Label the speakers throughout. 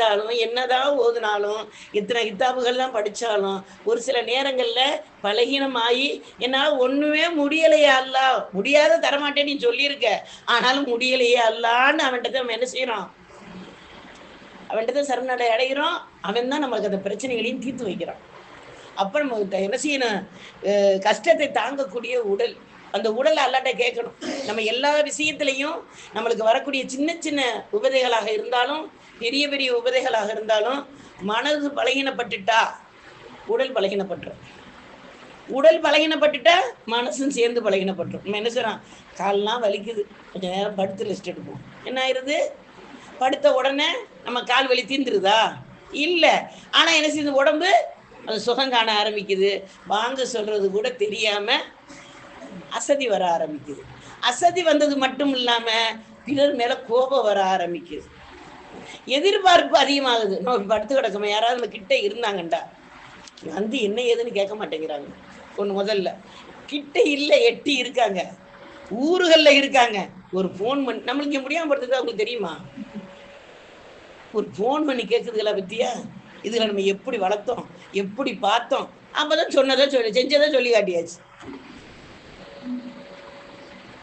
Speaker 1: செஞ்சாலும் என்னதான் ஓதுனாலும் இத்தனை கித்தாபுகள்லாம் படித்தாலும் ஒரு சில நேரங்களில் பலகீனமாகி என்னால் ஒண்ணுமே முடியலையா அல்லா. முடியாத தரமாட்டேன்னு நீ சொல்லியிருக்க. ஆனாலும் முடியலையே அல்லான்னு அவன்கிட்ட நம்ம என்ன செய்யறோம் அவன்கிட்ட தான் சரணடை அடைகிறோம் அவன் தான் நமக்கு அந்த பிரச்சனைகளையும் தீர்த்து வைக்கிறான். அப்புறம் நம்ம என்ன செய்யணும்? கஷ்டத்தை தாங்கக்கூடிய உடல். அந்த உடலை அல்லாட்ட கேட்கணும். நம்ம எல்லா விஷயத்திலையும் நம்மளுக்கு வரக்கூடிய சின்ன சின்ன உபதைகளாக இருந்தாலும் பெரிய பெரிய உபதைகளாக இருந்தாலும் மனது பலகீனப்பட்டுட்டா உடல் பலகீனப்பட்டுரும். உடல் பலகீனப்பட்டுட்டா மனசும் சேர்ந்து பலகீனப்பட்டுரும். நம்ம என்ன சொல்கிறான் கால்லாம் வலிக்குது. கொஞ்ச நேரம் படுத்து ரெஸ்ட் எடுப்போம். என்ன ஆயிருது? படுத்த உடனே நம்ம கால் வலி தீந்துருதா? இல்லை. ஆனால் என்ன செய்யுது? உடம்பு அது சுகம் காண ஆரம்பிக்குது. வாங்க சொல்கிறது கூட தெரியாமல் அசதி வர ஆரம்பிக்குது. அசதி வந்தது மட்டும் இல்லாம பிறர் மேல கோபம் வர ஆரம்பிக்குது. எதிர்பார்ப்பு அதிகமாகுது. நம்ம படுத்து கிடக்கோம்? யாராவது நம்ம கிட்ட இருந்தாங்கண்டா? வந்து என்ன ஏதுன்னு கேட்க மாட்டேங்கிறாங்க. ஒன்று முதல்ல கிட்ட இல்லை எட்டி இருக்காங்க. ஊர்களில் இருக்காங்க. ஒரு ஃபோன் பண்ணி நம்மளுக்கு இங்க முடியாம படுத்துறது அவங்களுக்கு தெரியுமா? ஒரு ஃபோன் பண்ணி கேட்குதுங்களா பத்தியா? இதில் நம்ம எப்படி வளர்த்தோம்? எப்படி பார்த்தோம்? அப்போதான் சொன்னதை சொல்லி செஞ்சதை சொல்லி காட்டியாச்சு.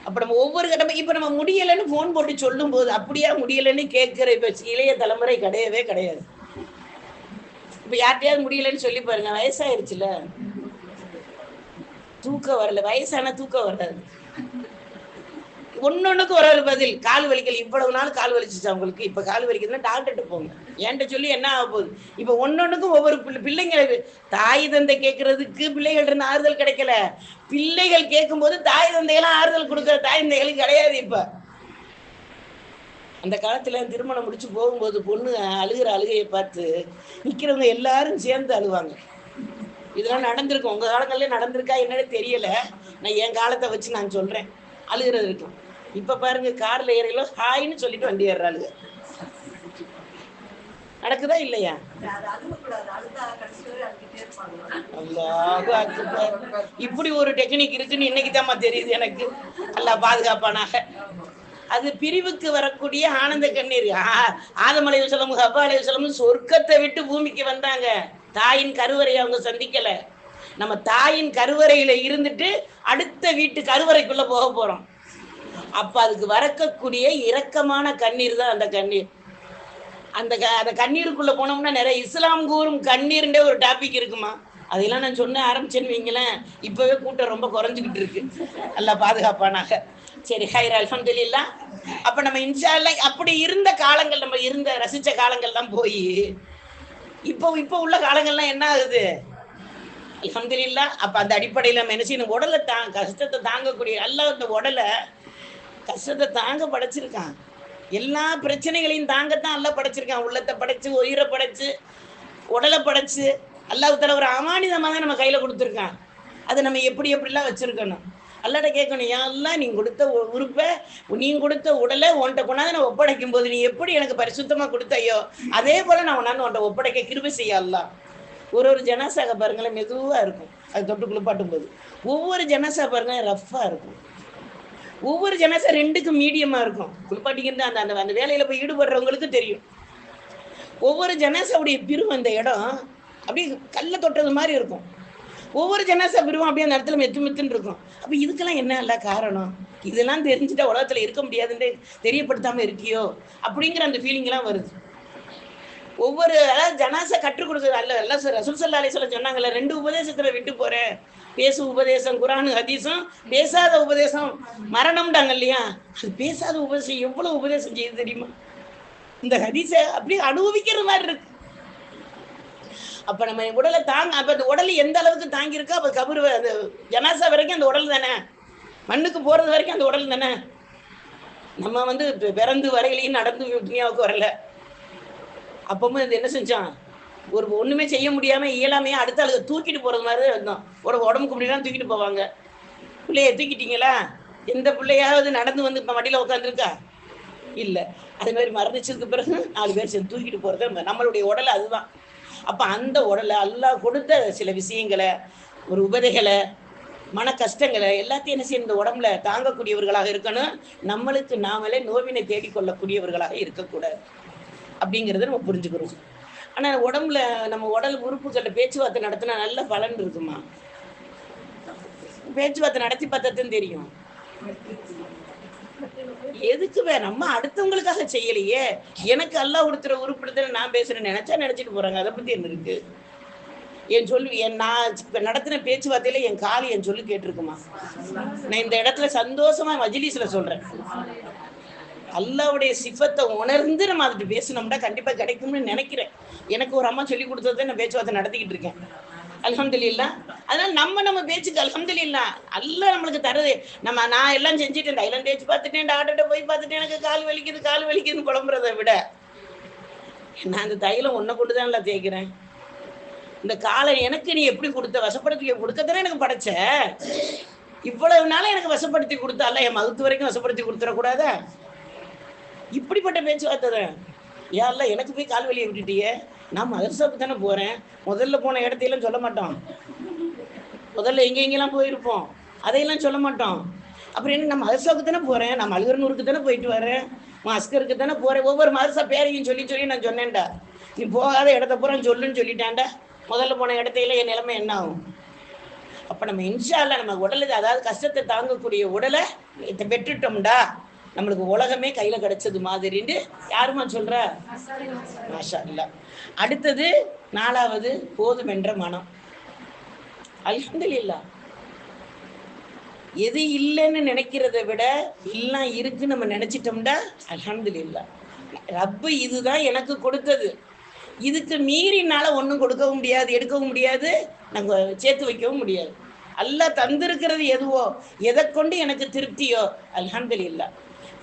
Speaker 1: அப்ப நம்ம ஒவ்வொரு கட்டமா இப்ப நம்ம முடியலைன்னு ஃபோன் போட்டு சொல்லும் போது அப்படியா முடியலைன்னு கேட்கிற இப்ப இளைய தலைமுறை கிடையவே கிடையாது. இப்ப யார்கிட்டயாவது முடியலைன்னு சொல்லி பாருங்க வயசாயிருச்சுல. தூக்கம் வரல. வயசான தூக்கம் வராது. ஒன்னொன்னுக்கு ஒரு ஒரு பதில். கால் வலிக்கல் இவ்வளவு நாள் கால் வலிச்சிச்சு அவங்களுக்கு இப்ப கால் வலிக்குதுன்னா டாக்டர்கிட்ட போங்க. என்கிட்ட சொல்லி என்ன ஆக போகுது? இப்ப ஒன்னொன்னுக்கும் ஒவ்வொரு பிள்ளை பிள்ளைங்களுக்கு தாய் தந்தை கேட்கறதுக்கு பிள்ளைகள் இருந்து ஆறுதல் கிடைக்கல. பிள்ளைகள் கேட்கும்போது தாய் தந்தையெல்லாம் ஆறுதல் கொடுக்குற தாய் தந்தைகளுக்கு கிடையாது இப்ப. அந்த காலத்துல திருமணம் முடிச்சு போகும்போது பொண்ணு அழுகிற அழுகையை பார்த்து நிக்கிறவங்க எல்லாரும் சேர்ந்து அழுவாங்க. இதெல்லாம் நடந்திருக்கும். உங்க காலங்கள்ல நடந்திருக்கா என்னன்னு தெரியல. நான் என் காலத்தை வச்சு நான் சொல்றேன். அழுகிறது இருக்கும். இப்ப பாருங்க கார்ல ஏறையில ஹாய்னு சொல்லிட்டு வண்டி ஏறாளுங்க நடக்குதா இல்லையா? இப்படி ஒரு டெக்னிக் இருக்குன்னு இன்னைக்கு தான் தெரியுது எனக்கு. நல்லா பாதுகாப்பானாக. அது பிரிவுக்கு வரக்கூடிய ஆனந்த கண்ணீர். ஆ- ஆதம் அலைவு சொல்லமும் சொல்லமும் சொர்க்கத்தை விட்டு பூமிக்கு வந்தாங்க. தாயின் கருவறையை அவங்க சந்திக்கல. நம்ம தாயின் கருவறையில இருந்துட்டு அடுத்த வீட்டு கருவறைக்குள்ள போக போறோம். அப்ப அதுக்கு வரக்கக்கூடிய இரக்கமான கண்ணீர் தான் அந்த கண்ணீர். அந்த க- அந்த கண்ணீருக்குள்ள போனோம்னா நிறைய இஸ்லாம் கூறும் கண்ணீர்ன்றே ஒரு டாபிக் இருக்குமா? அதெல்லாம் நான் சொன்ன ஆரம்பிச்சேன்னு வைங்களேன். இப்பவே கூட்டம் ரொம்ப குறைஞ்சிக்கிட்டு இருக்கு. நல்லா பாதுகாப்பானாக. சரி ஹைர் அல்ஹம்துலில்லா. அப்ப நம்ம இன்ஷால்ல அப்படி இருந்த காலங்கள் நம்ம இருந்த ரசிச்ச காலங்கள்லாம் போய் இப்போ இப்போ உள்ள காலங்கள்லாம் என்ன ஆகுது? அல்ஹம்துலில்லா அப்ப அந்த அடிப்படையில் நம்ம என்ன செய்யணும்? உடலை தா கஷ்டத்தை தாங்கக்கூடிய அல்லாஹ் அந்த உடலை கஷ்டத்தை தாங்க படைச்சிருக்கான். எல்லா பிரச்சனைகளையும் தாங்கத்தான் அல்ல படைச்சிருக்கான். உள்ளத்தை படைச்சு உயிரை படைச்சு உடலை படைச்சு அல்லாஹ் ஒரு அமானிதமாக தான் நம்ம கையில கொடுத்துருக்கான். அதை நம்ம எப்படி எப்படிலாம் வச்சிருக்கணும்? அல்லாட்ட கேட்கணும் எல்லாம் நீ கொடுத்த உ- உறுப்பை நீ கொடுத்த உடலை உன்ட்ட கொண்டாந்து நான் ஒப்படைக்கும் போது நீ எப்படி எனக்கு பரிசுத்தமா கொடுத்தையோ அதே போல நான் உன்னாந்து உன்ட்ட ஒப்படைக்க கிருபை செய்ய அல்லாஹ். ஒரு ஒரு ஜனாசாக பாருங்களேன் மெதுவா இருக்கும். அது தொட்டு குளிப்பாட்டும் போது ஒவ்வொரு ஜனாசா பாருங்க ரஃப்பாக இருக்கும். ஒவ்வொரு ஜனாசா ரெண்டுக்கும் மீடியமா இருக்கும். குளிப்பாட்டிங்கிறது அந்த அந்த அந்த வேலையில போய் ஈடுபடுறவங்களுக்கு தெரியும். ஒவ்வொரு ஜனாசாவுடைய பிரிவு அந்த இடம் அப்படியே கல்ல தொட்டது மாதிரி இருக்கும். ஒவ்வொரு ஜனாசா பிரிவும் அப்படியே அந்த இடத்துல மெத்து மெத்துன்னு இருக்கும். அப்போ இதுக்கெல்லாம் என்ன எல்லாம் காரணம்? இதெல்லாம் தெரிஞ்சுட்டா உலகத்தில் இருக்க முடியாதுன்னு தெரியப்படுத்தாமல் இருக்கியோ? அப்படிங்கிற அந்த ஃபீலிங்லாம் வருது. ஒவ்வொரு அதாவது ஜனாசா கற்றுக் கொடுக்குறது அல்ல அல்ல சார் ரசூல் சல்லா அலிஸ்வலம் சொன்னாங்கல்ல ரெண்டு உபதேசத்தில் விட்டு போகிறேன் பேசு உபதேசம் குரானு ஹதீஸும் பேசாத உபதேசம். மரணம்டாங்க இல்லையா? அது பேசாத உபதேசம் எவ்வளவு உபதேசம் செய்யுது தெரியுமா? இந்த ஹதீஸை அப்படியே அனுபவிக்கிற மாதிரி இருக்கு. அப்ப நம்ம உடலை தாங்க அப்ப அந்த உடல் எந்த அளவுக்கு தாங்கியிருக்கோ அப்ப கபரு அந்த ஜனாசா வரைக்கும் அந்த உடல் தானே? மண்ணுக்கு போறது வரைக்கும் அந்த உடல் தானே? நம்ம வந்து பிறந்து வரையிலையும் நடந்து துணியாவுக்கு வரல. அப்பவும் இது என்ன செஞ்சான்? ஒரு ஒண்ணுமே செய்ய முடியாம இயலாமையா அடுத்த ஆளுக்கு தூக்கிட்டு போறது மாதிரி இருந்தோம் உடம்பு உடம்புக்கு முடியலாம் தூக்கிட்டு போவாங்க. பிள்ளைய தூக்கிட்டீங்களா? எந்த பிள்ளையாவது நடந்து வந்து இப்ப மடியில உட்காந்துருக்கா இல்ல. அது மாதிரி மரணிச்சதுக்கு பிறகு நாலு பேர் சேர்ந்து தூக்கிட்டு போறது நம்மளுடைய உடலை அதுதான். அப்ப அந்த உடலை அல்லா கொடுத்த சில விஷயங்களை ஒரு உபதைகளை மன கஷ்டங்களை எல்லாத்தையும் என்ன செய்ய இந்த உடம்புல தாங்கக்கூடியவர்களாக இருக்கணும். நம்மளுக்கு நாமளே நோவினை தேடிக்கொள்ளக்கூடியவர்களாக இருக்கக்கூடாது. அப்படிங்கிறத நம்ம புரிஞ்சுக்கிறோம் ஆனால் உடம்புல நம்ம உடல் உறுப்புகள்ல பேச்சுவார்த்தை நடத்தினா நல்ல பலன் இருக்குமா? பேச்சுவார்த்தை நடத்தி பார்த்ததுன்னு தெரியும். எதுக்கு வே நம்ம அடுத்தவங்களுக்காக செய்யலையே. எனக்கு அல்லா கொடுத்துற உறுப்பினத்தில் நான் பேசுறேன் நினைச்சா நினைச்சிட்டு போறாங்க. அதை பத்தி என்ன இருக்கு? என் சொல்லு என் நான் நடத்தின பேச்சுவார்த்தையில என் காலி என் சொல்லு கேட்டிருக்குமா? நான் இந்த இடத்துல சந்தோஷமா மஜிலிஸ்ல சொல்றேன். அல்லாவுடைய சிஃபத்தை உணர்ந்து நம்ம அதுட்டு பேசணும்னா கண்டிப்பா கிடைக்கும்னு நினைக்கிறேன். எனக்கு ஒரு அம்மா சொல்லி கொடுத்ததை நான் பேச்சுவார்த்தை நடத்திக்கிட்டு இருக்கேன். அல்ஹம்துலில்லா. அதனால நம்ம நம்ம பேச்சுக்கு அல்ஹம்துலில்லா. அல்லாஹ் நம்மளுக்கு தருது. நம்ம நான் எல்லாம் செஞ்சுட்டேன் தைலம் தேய்ச்சி பார்த்துட்டேன் டாக்டர்கிட்ட போய் பார்த்துட்டேன். எனக்கு கால் வலிக்குது கால் வலிக்குதுன்னு புலம்புறதை விட. நான் அந்த தைலம் ஒன்றை கொண்டு தான் தேய்க்கிறேன். இந்த காலை எனக்கு நீ எப்படி கொடுத்த? வசப்படுத்தி கொடுக்கத்தானே எனக்கு படைச்ச? இவ்வளவு நாளா எனக்கு வசப்படுத்தி கொடுத்தால என் மகுத்து வரைக்கும் வசப்படுத்தி கொடுத்துடக்கூடாதா? இப்படிப்பட்ட பேச்சுவார்த்தை தான். யாரில் எனக்கு போய் கால் வலியை விட்டுட்டியே? நான் மதரசாவுக்கு தானே போகிறேன் முதல்ல போன இடத்தையெல்லாம் சொல்ல மாட்டோம். முதல்ல எங்கே எங்கெல்லாம் போயிருப்போம். அதையெல்லாம் சொல்ல மாட்டோம். அப்புறம் என்ன நான் மதரசாவுக்கு தானே போகிறேன் நான் மலுகரனூருக்கு தானே போயிட்டு வரேன். மாஸ்கருக்கு அஸ்கருக்கு தானே போகிறேன் ஒவ்வொரு மதரசா பேரையும் சொல்லி சொல்லி நான் சொன்னேன்டா. நீ போகாத இடத்த பூரா சொல்லுன்னு சொல்லிட்டான்டா. முதல்ல போன இடத்தையில என் நிலைமை என்ன ஆகும்? அப்போ நம்ம இன்ஷால்ல நம்ம உடலுக்கு அதாவது கஷ்டத்தை தாங்கக்கூடிய உடலை இதை பெற்றுட்டோம்டா. நம்மளுக்கு உலகமே கையில் கிடைச்சது மாதிரின்னு யாருமா சொல்றா? மாஷா அல்லாஹ் அடுத்தது நாலாவது போதும் என்ற மனம். அல்ஹம்துலில்லாஹ். எது இல்லைன்னு நினைக்கிறத விட எல்லாம் இருக்குன்னு நம்ம நினைச்சிட்டோம்டா அல்ஹம்துலில்லாஹ். ரப்பு இதுதான் எனக்கு கொடுத்தது. இதுக்கு மீறினால ஒன்றும் கொடுக்கவும் முடியாது எடுக்கவும் முடியாது நாங்கள் சேர்த்து வைக்கவும் முடியாது. அல்ல தந்திருக்கிறது எதுவோ எதை கொண்டு எனக்கு திருப்தியோ அல்ஹம்துலில்லாஹ்.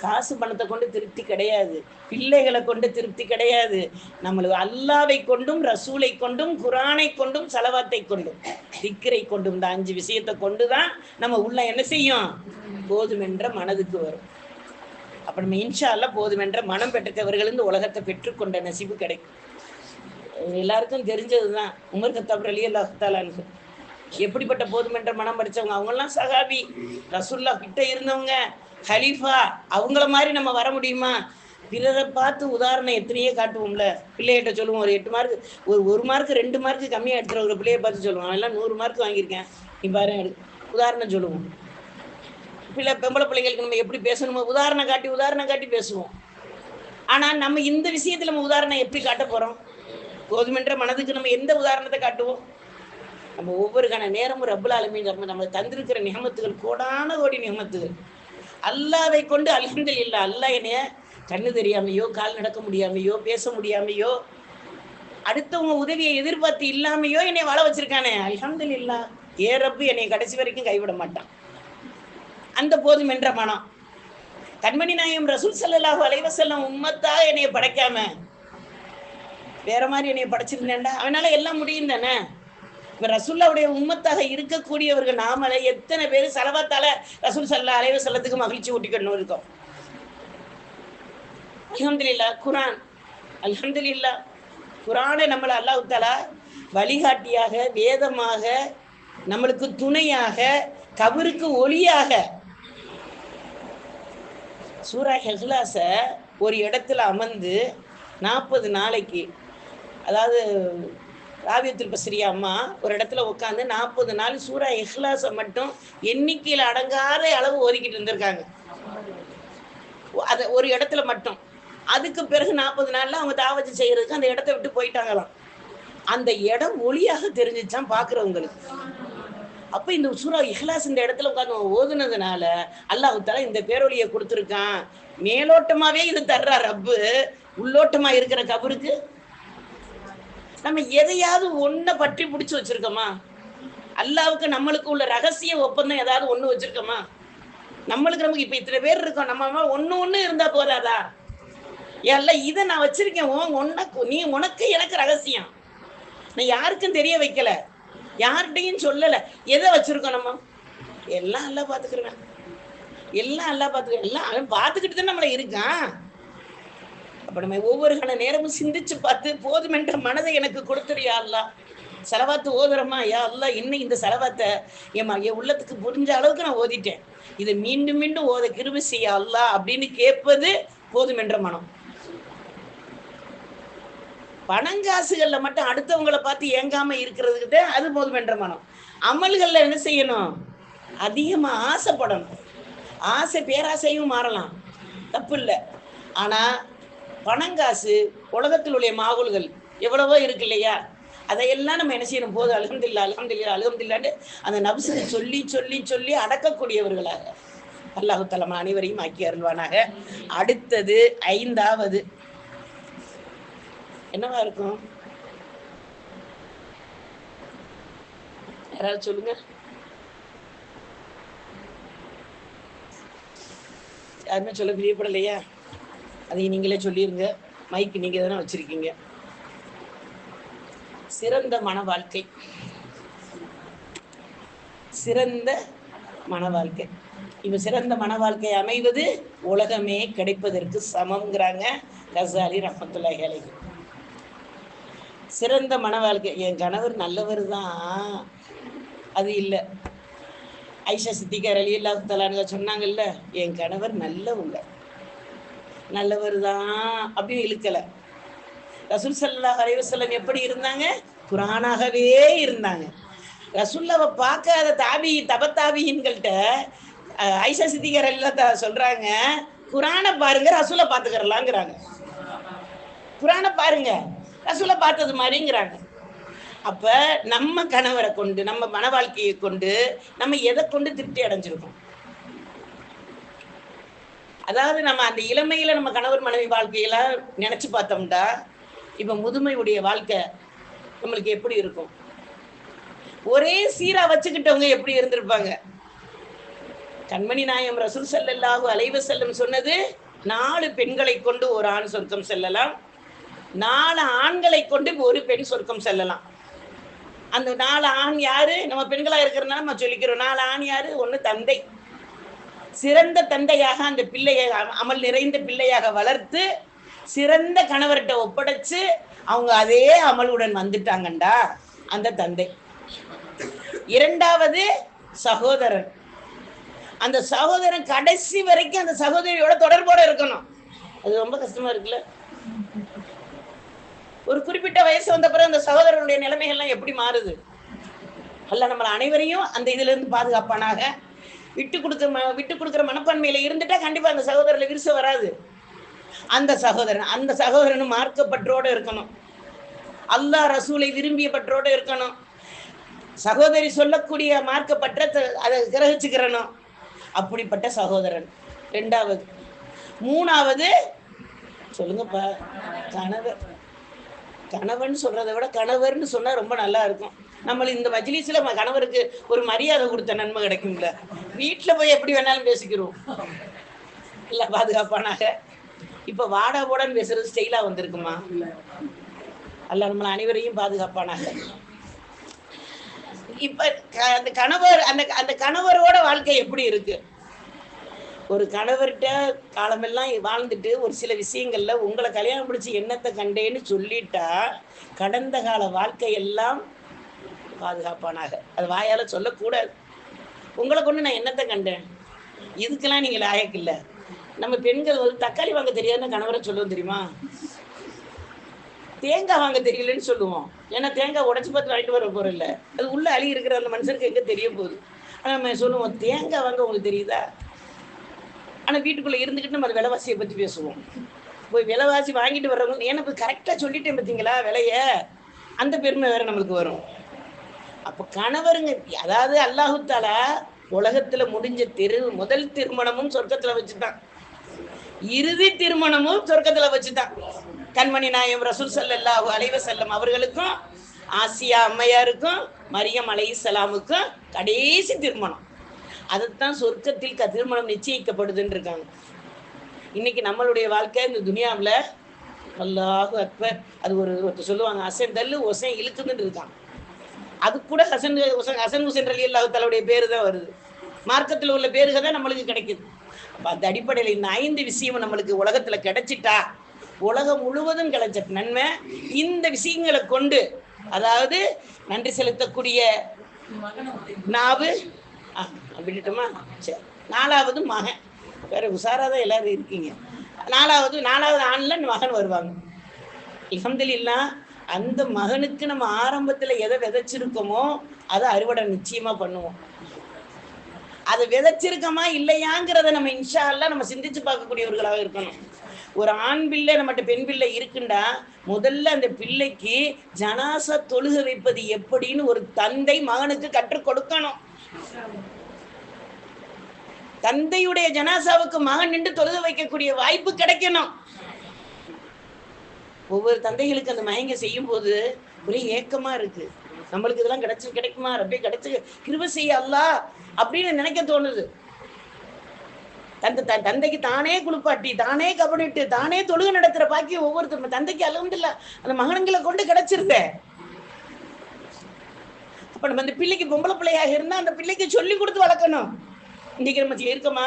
Speaker 1: காசு பணத்தை கொண்டு திருப்தி கிடையாது. பிள்ளைகளை கொண்டு திருப்தி கிடையாது. நம்மளுக்கு அல்லாவை கொண்டும் ரசூலை கொண்டும் குரானை கொண்டும் செலவாத்தை கொண்டும். திக்கரை கொண்டும் இந்த அஞ்சு விஷயத்தை கொண்டு தான் நம்ம உள்ள என்ன செய்யும்? போதுமென்ற மனதுக்கு வரும். அப்புறம் நம்ம இன்ஷா போதுமென்ற மனம் பெற்றவர்கள் இந்த உலகத்தை பெற்றுக்கொண்ட நசிவு கிடைக்கும். எல்லாருக்கும் தெரிஞ்சதுதான். உமர் கத்தாப் அலி அல்லாஹாலான்னு எப்படிப்பட்ட போதுமென்ற மனம் படிச்சவங்க அவங்கெல்லாம் சகாபி ரசுல்லா கிட்ட இருந்தவங்க ஹலீஃபா அவங்கள மாதிரி நம்ம வர முடியுமா? பிறரை பார்த்து உதாரணம் எத்தனையோ காட்டுவோம்ல. பிள்ளைகிட்ட சொல்லுவோம் ஒரு எட்டு மார்க் ஒரு ஒரு மார்க் ரெண்டு மார்க் கம்மியாக எடுத்துற ஒரு பிள்ளைய பார்த்து சொல்லுவோம். அவன் எல்லாம் நூறு மார்க் வாங்கியிருக்கேன். நீ பாரு உதாரணம் சொல்லுவோம். பிள்ளை பெம்பளை பிள்ளைங்களுக்கு நம்ம எப்படி பேசணுமோ உதாரணம் காட்டி உதாரணம் காட்டி பேசுவோம். ஆனால் நம்ம இந்த விஷயத்தில் நம்ம உதாரணம் எப்படி காட்ட போகிறோம் போதுமென்ற மனதுக்கு நம்ம எந்த உதாரணத்தை காட்டுவோம்? நம்ம ஒவ்வொரு கண நேரமும் ரப்புல் ஆலமீன் நம்ம நம்ம தந்திருக்கிற நிகமத்துகள் கோடான கோடி நிகமத்துகள். அல்லாவை கொண்டு அல்ஹம்துல் இல்லா அல்லா என்னைய கண்ணு தெரியாமையோ கால் நடக்க முடியாமையோ பேச முடியாமையோ அடுத்தவங்க உதவியை எதிர்பார்த்து இல்லாமையோ என்னை வாழ வச்சிருக்கானே. அல்ஹம்துல் இல்லா ஏ ரப்பு என்னை கடைசி வரைக்கும் கைவிட மாட்டான். அந்த போதும் என்ற மனம். கண்மணி நாயம் ரசூல் ஸல்லல்லாஹு அலைஹி வஸல்லம் உம்மத்தா என்னைய படைக்காம வேற மாதிரி என்னைய படைச்சிருந்தேன்டா. அவனால எல்லாம் முடியும் தானே? இப்ப ரசூல்லாவுடைய உண்மத்தாக இருக்கக்கூடியவர்கள் நாமளே எத்தனை பேர் செலவத்தால ரசூல் சல்லா அலைவ செல்லத்துக்கு மகிழ்ச்சி ஊட்டிக்கணும் இருக்கோம். அலமதுல்லா குரான். அலமதுல்லா குரானை நம்மளை அல்லாஹ் வழிகாட்டியாக வேதமாக நம்மளுக்கு துணையாக கபருக்கு ஒளியாக சூரா ஹெஹ்லாஸ ஒரு இடத்துல அமர்ந்து நாற்பது நாளைக்கு அதாவது ராவியத்துல் பஸ்ரியா அம்மா ஒரு இடத்துல உட்காந்து நாற்பது நாள் சூரா இஹ்லாஸை மட்டும் எண்ணிக்கையில் அடங்காத அளவு ஒதுக்கிட்டு இருந்திருக்காங்க. அது ஒரு இடத்துல மட்டும். அதுக்கு பிறகு நாற்பது நாள்ல அவங்க தாவச்சு செய்யறதுக்கு அந்த இடத்த விட்டு போயிட்டாங்களாம். அந்த இடம் ஒளியாக தெரிஞ்சிச்சான் பார்க்குறவங்களுக்கு அப்ப இந்த சூரா இஹ்லாஸ் இந்த இடத்துல உட்காந்து ஓதுனதுனால அல்லாஹு தஆலா இந்த பேரொழியை கொடுத்துருக்கான். மேலோட்டமாவே இது தர்றா ரப்பு. உள்ளோட்டமா இருக்கிற கபருக்கு நம்ம எதையாவது ஒன்றை பற்றி பிடிச்சி வச்சிருக்கோமா? அல்லாவுக்கு நம்மளுக்கு உள்ள ரகசிய ஒப்பந்தம் ஏதாவது ஒண்ணு வச்சிருக்கோமா? நம்மளுக்கு நமக்கு இப்ப இத்தனை பேர் இருக்கோம். நம்ம ஒண்ணு ஒண்ணு இருந்தா போதாதா? எல்லாம் இதை நான் வச்சிருக்கேன். உனக்கு நீ உனக்கு எனக்கு ரகசியம். நான் யாருக்கும் தெரிய வைக்கல. யார்கிட்டையும் சொல்லல. எதை வச்சிருக்கோம் நம்ம? எல்லாம் எல்லாம் பாத்துக்கிறேன் எல்லாம் எல்லாம் பாத்துக்கிறேன் எல்லாம் அவன் பார்த்துக்கிட்டு தான் நம்மள இருக்கான். அப்ப நம்ம ஒவ்வொரு கண நேரமும் சிந்திச்சு பார்த்து போதுமென்ற மனதை எனக்கு கொடுத்துறியா அல்லா. செலவாத்து ஓதுறமா யா அல்லா. இன்னும் இந்த செலவாத்தை ஏமா என் உள்ளத்துக்கு புரிஞ்ச அளவுக்கு நான் ஓதிட்டேன். இதை மீண்டும் மீண்டும் ஓத கிருபி செய்ய அல்லா. அப்படின்னு கேட்பது போதுமென்ற மனம். பணங்காசுகள்ல மட்டும் அடுத்தவங்களை பார்த்து ஏங்காம இருக்கிறதுக்கு தான் அது போதுமென்ற மனம். அமல்கள்ல என்ன செய்யணும்? அதிகமா ஆசைப்படணும். ஆசை பேராசையும் மாறலாம். தப்பு இல்லை ஆனா பணங்காசு உலகத்தில் உள்ள மாகுல்கள் எவ்வளவோ இருக்கு இல்லையா? அதையெல்லாம் நம்ம என்ன செய்யணும்? போது அலகம்தில்லா அலகம்தில்லா அலகம்தில்லான்னு அந்த நபசுக்கு சொல்லி சொல்லி சொல்லி அடக்கக்கூடியவர்களாக அல்லாஹு தலமா அனைவரையும் ஆக்கி அருள்வானாக. அடுத்தது ஐந்தாவது. என்னவா இருக்கும்? யாராவது சொல்லுங்க. யாருமே சொல்ல பிரியப்படலையா அதை நீங்களே சொல்லிருங்க. மைக் நீங்க தானே வச்சிருக்கீங்க. சிறந்த மன வாழ்க்கை. சிறந்த மன வாழ்க்கை. இப்ப சிறந்த மன வாழ்க்கை அமைவது உலகமே கிடைப்பதற்கு சமம்ங்கிறாங்க கசாலி ரஹமத்துல்லாஹி அலைஹி. சிறந்த மன வாழ்க்கை. என் கணவர் நல்லவர் தான். அது இல்லை. ஐஷா சித்திகார் அலி அல்லாஹ் சொன்னாங்கல்ல என் கணவர் நல்லவங்க. நல்லவர் தான் அப்படின்னு இழுக்கல. ரசூல் சல்லா ஹரேவசல்லம் எப்படி இருந்தாங்க? குரானாகவே இருந்தாங்க. ரசுல்லாவை பார்க்காத தாபி தபத்தாபியின்கள்கிட்ட ஐசா சித்திகர் எல்லாம் சொல்றாங்க குரானை பாருங்க ரசூலை பார்த்துக்கறலாங்கிறாங்க. குரானை பாருங்க ரசூலை பார்த்தது மாதிரிங்கிறாங்க. அப்போ நம்ம கணவரை கொண்டு நம்ம மன வாழ்க்கையை கொண்டு நம்ம எதை கொண்டு திருப்தி அடைஞ்சிருக்கோம்? அதாவது நம்ம அந்த இளமையில நம்ம கணவர் மனைவி வாழ்க்கையெல்லாம் நினைச்சு பார்த்தோம்டா இப்ப முதுமையுடைய வாழ்க்கை நம்மளுக்கு எப்படி இருக்கும்? ஒரே சீரா வச்சுக்கிட்டவங்க எப்படி இருந்திருப்பாங்க? கண்மணி நாயம் ரசூல் ஸல்லல்லாஹு அலைவு செல்லும் சொன்னது நாலு பெண்களை கொண்டு ஒரு ஆண் சொர்க்கம் செல்லலாம். நாலு ஆண்களை கொண்டு ஒரு பெண் சொர்க்கம் செல்லலாம். அந்த நாலு ஆண் யாரு? நம்ம பெண்களா இருக்கிறனால நம்ம சொல்லிக்கிறோம். நாலு ஆண் யாரு? ஒன்னு தந்தை. சிறந்த தந்தையாக அந்த பிள்ளையை அமல் நிறைந்த பிள்ளையாக வளர்த்து சிறந்த கணவர்கிட்ட ஒப்படைச்சு அவங்க அதே அமலுடன் வந்துட்டாங்கண்டா அந்த தந்தை. இரண்டாவது சகோதரன். அந்த சகோதரன் கடைசி வரைக்கும் அந்த சகோதரியோட தொடர்போட இருக்கணும். அது ரொம்ப கஷ்டமா இருக்குல்ல? ஒரு குறிப்பிட்ட வயசு வந்த பிறகு அந்த சகோதரனுடைய நிலைமைகள்லாம் எப்படி மாறுது? அல்ல நம்மள அனைவரையும் அந்த இதுல இருந்து பாதுகாப்பானாக விட்டு கொடுக்க ம- விட்டு கொடுக்குற மனப்பான்மையில இருந்துட்டா கண்டிப்பா அந்த சகோதரர்ல விரிச வராது. அந்த சகோதரன் அந்த சகோதரனும் மார்க்கப்பற்றோட இருக்கணும். அல்லாஹ் ரசூலை விரும்பிய பற்றோட இருக்கணும். சகோதரி சொல்லக்கூடிய மார்க்கப்பற்ற அதை கிரகிச்சுக்கிறனும் அப்படிப்பட்ட சகோதரன். ரெண்டாவது. மூணாவது சொல்லுங்கப்பா கணவர். கணவன் சொல்றதை விட கணவர்னு சொன்னா ரொம்ப நல்லா இருக்கும். நம்ம இந்த மஜ்லிஸ்ல கணவருக்கு ஒரு மரியாதை கொடுத்த நன்மை கிடைக்கும்ல? வீட்டுல போய் எப்படி வேணாலும் பேசிக்கிறோம். இல்ல பாதுகாப்பானாக. இப்ப வாடா போடான்னு பேசுறது ஸ்டைலா வந்திருக்குமா? அல்ல நம்மள அனைவரையும் பாதுகாப்பானாக. இப்ப க- அந்த கணவர் அந்த அந்த கணவரோட வாழ்க்கை எப்படி இருக்கு? ஒரு கணவர்கிட்ட காலமெல்லாம் வாழ்ந்துட்டு ஒரு சில விஷயங்கள்ல உங்களை கல்யாணம் பிடிச்சி என்னத்தை கண்டேன்னு சொல்லிட்டா கடந்த கால வாழ்க்கையெல்லாம் பாதுகாப்பானாக. அது வாயால சொல்லக்கூடாது. உங்களை கொண்டு நான் என்னத்தை கண்டேன்? இதுக்கெல்லாம் நீங்க லாயக்கு இல்லை. நம்ம பெண்கள் வந்து தக்காளி வாங்க தெரியாதுன்னு கணவரை சொல்லுவோம் தெரியுமா? தேங்காய் வாங்க தெரியலன்னு சொல்லுவோம். ஏன்னா தேங்காய் உடச்சி பார்த்து வாங்கிட்டு வர போறோம் இல்ல. அது உள்ள அழி இருக்கிற அந்த மனுஷனுக்கு எங்க தெரிய போகுது? ஆனா நம்ம சொல்லுவோம் தேங்காய் வாங்க உங்களுக்கு தெரியுதா? ஆனா வீட்டுக்குள்ள இருந்துக்கிட்டு நம்ம அது விலைவாசியை பத்தி பேசுவோம். போய் விலைவாசி வாங்கிட்டு வர்றவங்க ஏன்னா இப்போ கரெக்டாக சொல்லிட்டேன் பார்த்தீங்களா விலைய. அந்த பெருமை வேற நம்மளுக்கு வரும். அப்போ கணவருங்க அதாவது அல்லாஹுத்தால உலகத்துல முடிஞ்ச திரு முதல் திருமணமும் சொர்க்கத்துல வச்சுட்டான். இறுதி திருமணமும் சொர்க்கத்துல வச்சுதான் கண்மணி நாயம் ரசூல் ஸல்லல்லாஹு அலைவ செல்லம் அவர்களுக்கும் ஆசியா அம்மையாருக்கும் மரியம் அலைஹிஸ்ஸலாமுக்கும் கடைசி திருமணம். அதைத்தான் சொர்க்கத்தில் க- திருமணம் நிச்சயிக்கப்படுதுன்னு இருக்காங்க இன்னைக்கு நம்மளுடைய வாழ்க்கை இந்த துனியாவில் அல்லாஹு அக்பர் அது ஒரு ஒருத்தர் சொல்லுவாங்க அசன் தள்ளு ஒசன் இழுக்குதுன்னு இருக்காங்க அது கூட ஹசன் ஹசன் ஹுசன் அலி அல்லாஹு தலாவுடைய பேரு தான் வருது. மார்க்கத்தில் உள்ள பேருக தான் நம்மளுக்கு கிடைக்குது. அந்த அடிப்படையில் இந்த ஐந்து விஷயம் நம்மளுக்கு உலகத்துல கிடைச்சிட்டா உலகம் முழுவதும் கிடைச்ச நன்மை இந்த விஷயங்களை கொண்டு அதாவது நன்றி செலுத்தக்கூடிய நாவு ஆ விட்டுட்டோமா? சரி. நாலாவது மகன். வேற உஷாரா தான் எல்லாரும் இருக்கீங்க. நாலாவது நாலாவது ஆண்ல மகன் வருவாங்க. அல்ஹம்துலில்லா அந்த மகனுக்கு நம்ம ஆரம்பத்துல எதை விதைச்சிருக்கோமோ அதை அறுவடை நிச்சயமா பண்ணுவோம். அதை விதைச்சிருக்கோமா இல்லையாங்கிறத நம்ம இன்ஷா நம்ம சிந்திச்சு பார்க்கக்கூடியவர்களாக இருக்கணும். ஒரு ஆண் பிள்ளை நம்மகிட்ட பெண் பிள்ளை இருக்குண்டா முதல்ல அந்த பிள்ளைக்கு ஜனாசா தொழுக வைப்பது எப்படின்னு ஒரு தந்தை மகனுக்கு கற்றுக் கொடுக்கணும். தந்தையுடைய ஜனாசாவுக்கு மகன் நின்று தொழுக வைக்கக்கூடிய வாய்ப்பு கிடைக்கணும். ஒவ்வொரு தந்தைகளுக்கு அந்த மயங்க செய்யும் போது ஒரே ஏக்கமா இருக்கு. நம்மளுக்கு இதெல்லாம் கிடைச்சு கிடைக்குமா? ரப்பே கிடைச்சு கிருப செய்ய அல்லா அப்படின்னு நினைக்க தோணுது. தந்தை தன் தந்தைக்கு தானே குளிப்பாட்டி தானே கபனிட்டு தானே தொழுக நடத்துற பாக்கி ஒவ்வொருத்தர். தந்தைக்கு அலகுந்தில்ல அந்த மகன்களை கொண்டு கிடைச்சிருதே அப்ப நம்ம அந்த பிள்ளைக்கு பொம்பளை பிள்ளையாக இருந்தா அந்த பிள்ளைக்கு சொல்லி கொடுத்து வளர்க்கணும். இன்னைக்கு நம்ம இருக்கமா?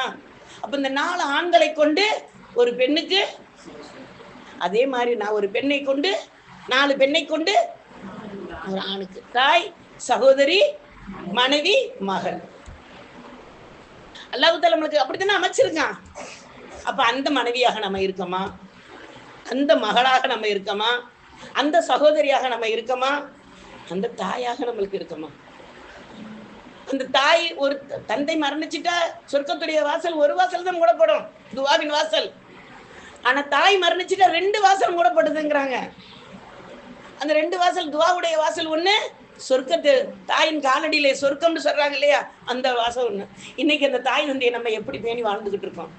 Speaker 1: அப்ப இந்த நாலு ஆண்களை கொண்டு ஒரு பெண்ணுக்கு அதே மாதிரி நான் ஒரு பெண்ணை கொண்டு நாலு பெண்ணை கொண்டு ஒரு ஆணுக்கு. தாய் சகோதரி மனைவி மகள் அல்லாஹ் நம்மளுக்கு அப்படித்தானே அமைச்சிருக்கான். அப்ப அந்த மனைவியாக நம்ம இருக்கோமா? அந்த மகளாக நம்ம இருக்கோமா? அந்த சகோதரியாக நம்ம இருக்கோமா? அந்த தாயாக நம்மளுக்கு இருக்கோமா? அந்த தாய் ஒரு த- தந்தை மரணிச்சுட்டா சொர்க்கத்துடைய வாசல் ஒரு வாசல் தான் மூடப்படும். துவாவின் வாசல். ஆனா தாய் மரணிச்சுட்டா ரெண்டு வாசல் மூடப்படுதுங்கிறாங்க அந்த ரெண்டு வாசல் துவாவுடைய வாசல் ஒண்ணு சொர்க்கத்து தாயின் காலடியிலே சொர்க்கம்னு சொல்றாங்க இல்லையா? அந்த வாசல் ஒண்ணு. இன்னைக்கு அந்த தாய் தந்தையை நம்ம எப்படி பேணி வாழ்ந்துகிட்டு இருக்கோம்?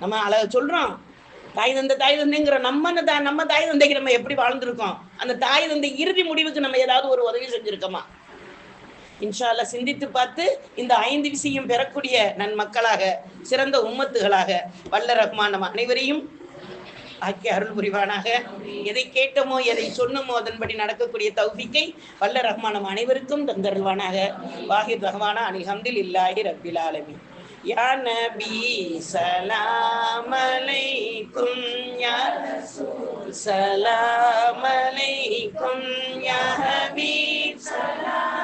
Speaker 1: நம்ம அழக சொல்றோம். தாய் தந்தை தாய் தந்தைங்கிற நம்ம அந்த தா- நம்ம தாய் தந்தைக்கு நம்ம எப்படி வாழ்ந்திருக்கோம்? அந்த தாய் தந்தை இறுதி முடிவுக்கு நம்ம ஏதாவது ஒரு உதவி செஞ்சிருக்கோமா? இன்ஷால்ல சிந்தித்து பார்த்து இந்த ஐந்து விஷயம் பெறக்கூடிய நன்மக்களாக சிறந்த உம்மத்துகளாக வல்ல ரஹ்மான் நம் அனைவரையும் ஆக்கி அருள் புரிவானாக. எதை கேட்டமோ எதை சொன்னமோ அதன்படி நடக்கக்கூடிய தௌபிக்கை வல்ல ரஹ்மானம் அனைவருக்கும் தந்தருள்வானாக. வாஹித் ரஹ்மானா அனில் இல்லாஹி ரப்பில் ஆலமி யா நபி சலாம் அலைக்கும் யா ரசூல் சலாம் அலைக்கும் யா ஹபீப் சலாம்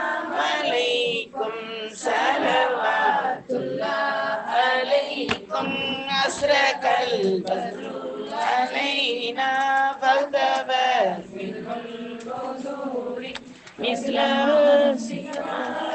Speaker 1: صلوات الله عليكم أسرك البدر علينا فاغتبت منهم بحضور مثل السماء